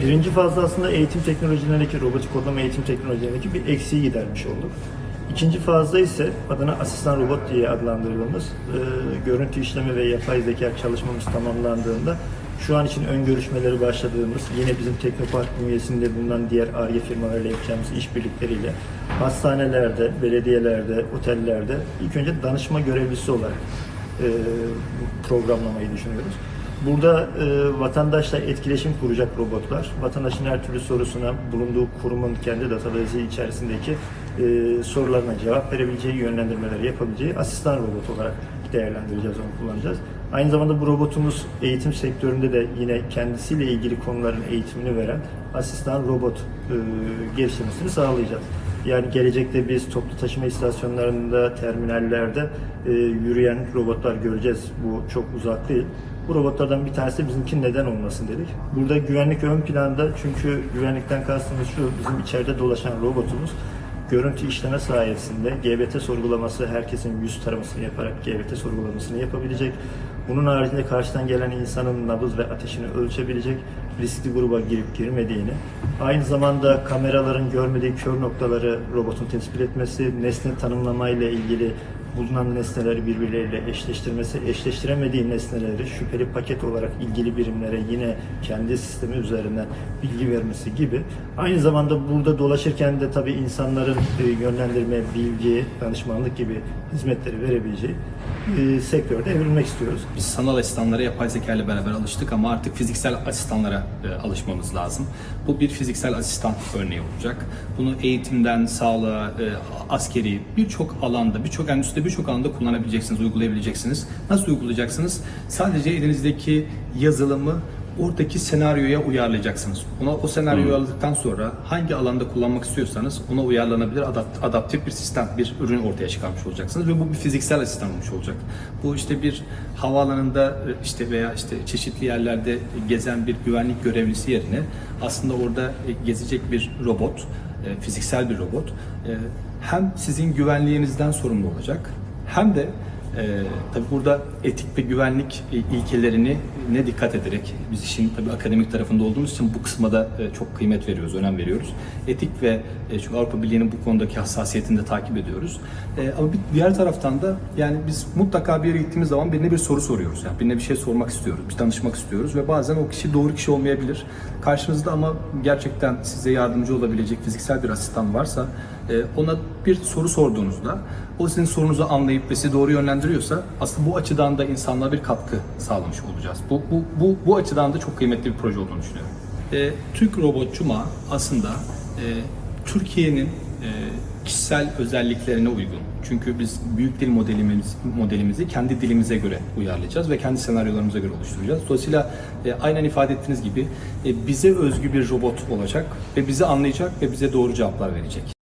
birinci fazda aslında eğitim teknolojilerindeki, robotik kodlama eğitim teknolojilerindeki bir eksiği gidermiş olduk. İkinci fazda ise adına asistan robot diye adlandırdığımız e, görüntü işleme ve yapay zeka çalışmamız tamamlandığında şu an için ön görüşmeleri başladığımız yine bizim Teknopark bünyesinde bulunan diğer ARGE firmalarıyla yapacağımız işbirlikleriyle hastanelerde, belediyelerde, otellerde ilk önce danışma görevlisi olarak e, programlamayı düşünüyoruz. Burada e, vatandaşla etkileşim kuracak robotlar, vatandaşın her türlü sorusuna bulunduğu kurumun kendi database içerisindeki e, sorularına cevap verebileceği, yönlendirmeleri yapabileceği asistan robot olarak değerlendireceğiz, onu kullanacağız. Aynı zamanda bu robotumuz eğitim sektöründe de yine kendisiyle ilgili konuların eğitimini veren asistan robot e, geliştirmesini sağlayacağız. Yani gelecekte biz toplu taşıma istasyonlarında, terminallerde e, yürüyen robotlar göreceğiz. Bu çok uzak değil. Bu robotlardan bir tanesi bizimki neden olmasın dedik. Burada güvenlik ön planda çünkü güvenlikten kastımız şu, bizim içeride dolaşan robotumuz görüntü işleme sayesinde GBT sorgulaması herkesin yüz taramasını yaparak GBT sorgulamasını yapabilecek. Bunun haricinde karşıdan gelen insanın nabız ve ateşini ölçebilecek, riskli gruba girip girmediğini, aynı zamanda kameraların görmediği kör noktaları robotun tespit etmesi, nesne tanımlamayla ilgili bulunan nesneleri birbirleriyle eşleştirmesi, eşleştiremediği nesneleri şüpheli paket olarak ilgili birimlere yine kendi sistemi üzerinden bilgi vermesi gibi. Aynı zamanda burada dolaşırken de tabii insanların e, yönlendirme, bilgi, danışmanlık gibi hizmetleri verebileceği e, sektörde evrilmek istiyoruz. Biz sanal asistanlara yapay zeka ile beraber alıştık ama artık fiziksel asistanlara e, alışmamız lazım. Bu bir fiziksel asistan örneği olacak. Bunu eğitimden sağlığa, e, askeri birçok alanda, birçok endüstride, birçok alanda kullanabileceksiniz, uygulayabileceksiniz. Nasıl uygulayacaksınız? Sadece elinizdeki yazılımı oradaki senaryoya uyarlayacaksınız. Ona o senaryoyu uyarladıktan sonra hangi alanda kullanmak istiyorsanız ona uyarlanabilir adapt- adaptif bir sistem, bir ürün ortaya çıkarmış olacaksınız ve bu bir fiziksel asistan olmuş olacak. Bu işte bir havaalanında e, işte veya işte çeşitli yerlerde gezen bir güvenlik görevlisi yerine aslında orada e, gezecek bir robot, e, fiziksel bir robot hem sizin güvenliğinizden sorumlu olacak hem de ee, tabii burada etik ve güvenlik e, ilkelerini ne dikkat ederek biz işin tabii akademik tarafında olduğumuz için bu kısma da e, çok kıymet veriyoruz, önem veriyoruz. Etik ve e, çünkü Avrupa Birliği'nin bu konudaki hassasiyetini de takip ediyoruz. E, ama bir diğer taraftan da yani biz mutlaka bir yere gittiğimiz zaman birine bir soru soruyoruz. Yani birine bir şey sormak istiyoruz, bir danışmak istiyoruz ve bazen o kişi doğru kişi olmayabilir. Karşınızda ama gerçekten size yardımcı olabilecek fiziksel bir asistan varsa e, ona bir soru sorduğunuzda o sizin sorunuzu anlayıp ve sizi doğru yönlendiriyorsa aslında bu açıdan da insanlığa bir katkı sağlamış olacağız. Bu, bu, bu, bu açıdan da çok kıymetli bir proje olduğunu düşünüyorum. E, Türk Robot Cuma aslında e, Türkiye'nin e, kişisel özelliklerine uygun. Çünkü biz büyük dil modelimiz, modelimizi kendi dilimize göre uyarlayacağız ve kendi senaryolarımıza göre oluşturacağız. Dolayısıyla e, aynen ifade ettiğiniz gibi e, bize özgü bir robot olacak ve bizi anlayacak ve bize doğru cevaplar verecek.